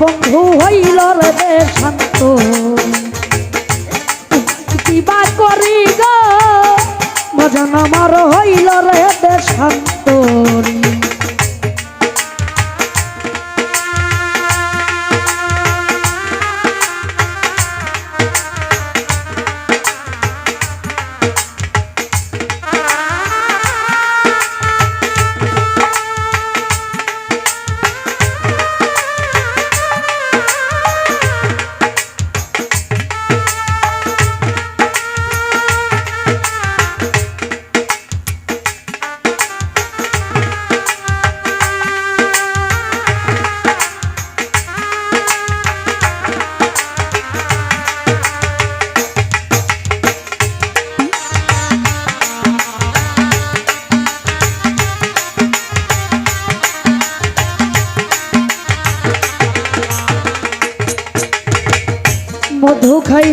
বন্ধু হইল রে শান্ত কিবা করি গো? ভজন আমার হইল রে দেশান্তরী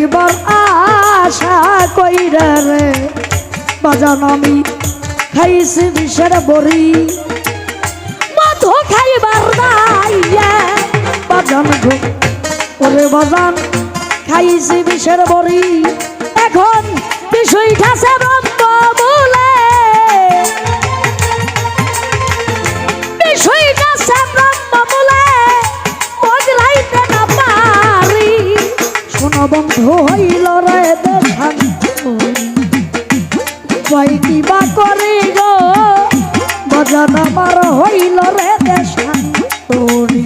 খাইবার আশা কইরা রে, বাজান আমি খাইছি বিষের বড়ি। মধু খাইবার দাইয়া বাজান গো, ওরে বাজান, খাইছি বিষের বড়ি। এখন বিষয় ঠাসে বন্ধু হইল রে দেখান কই কিবা করি গো? বাজান আমার হইল রে দেশান। তোরি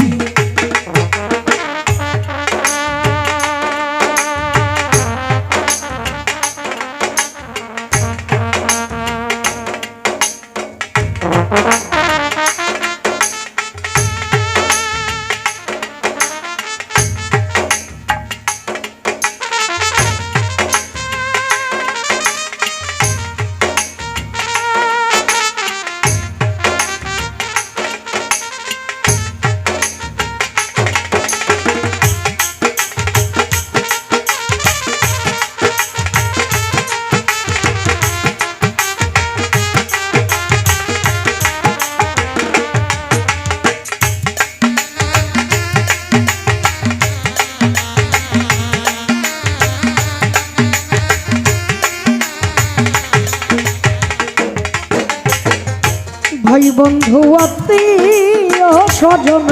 ভাই বন্ধু, আত্মীয় স্বজন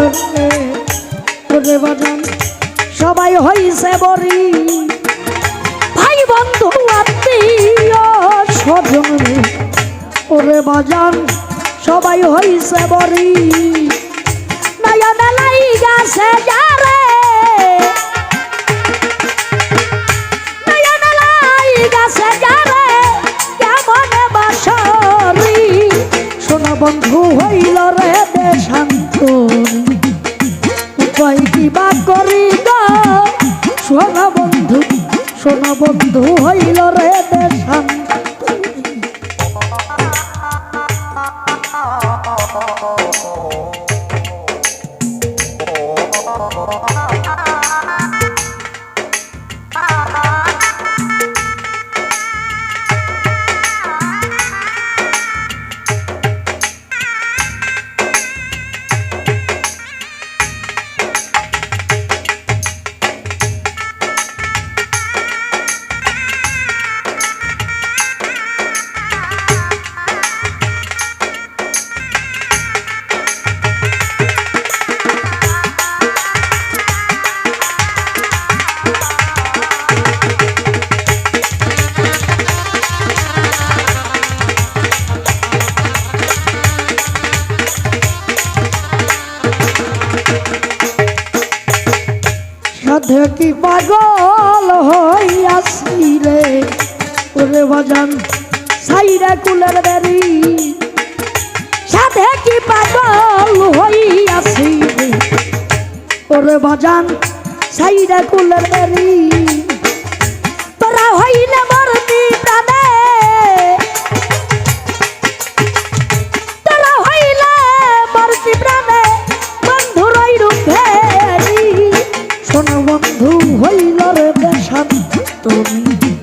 সবাই হইছে বরি ভাই বন্ধু, আত্মীয় স্বজন ওরে বাজান, সবাই হইছে বরি নয়ন লাই গাছে যারে বন্ধু হইল রে দেশান্তরি। উপায় কিবা করি সোনা বন্ধু সোনা বন্ধু হইল রে দেশান্তরি। সাধে কি পাগল হইয়াছিলে? ওরে বাজান, সাইরা কুলের বেরি। সাধে কি পাগল হইয়াছি রে ওরে বাজান, সাইরা কুলের বেরি। তোরা হইলে মরতি প্রাণে mim.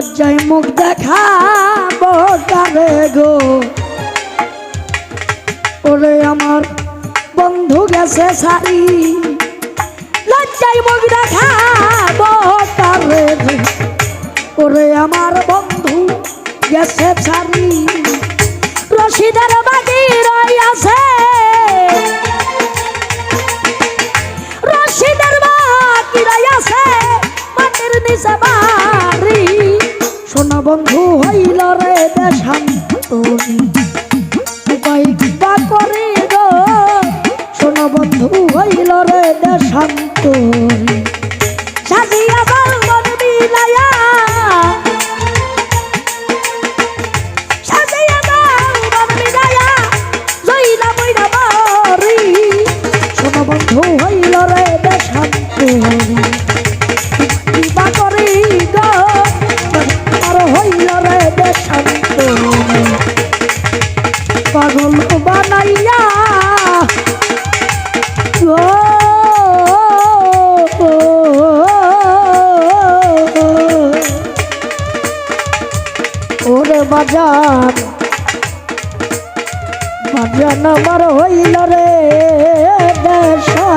লজ্জায় মুখ দেখাবো কারে গো। ওরে আমার বন্ধু গেছে সারি লজ্জায় মুখ দেখাবো কারে গো। ওরে আমার বন্ধু গেছে সারি রশিদের বাগি রই আছে। কিবা করে গো সোনা বন্ধু হইল রে দেশান্তরি সাজিয়া বালমন বিলায়া বাজার। বাজান আমার হইল রে দেশা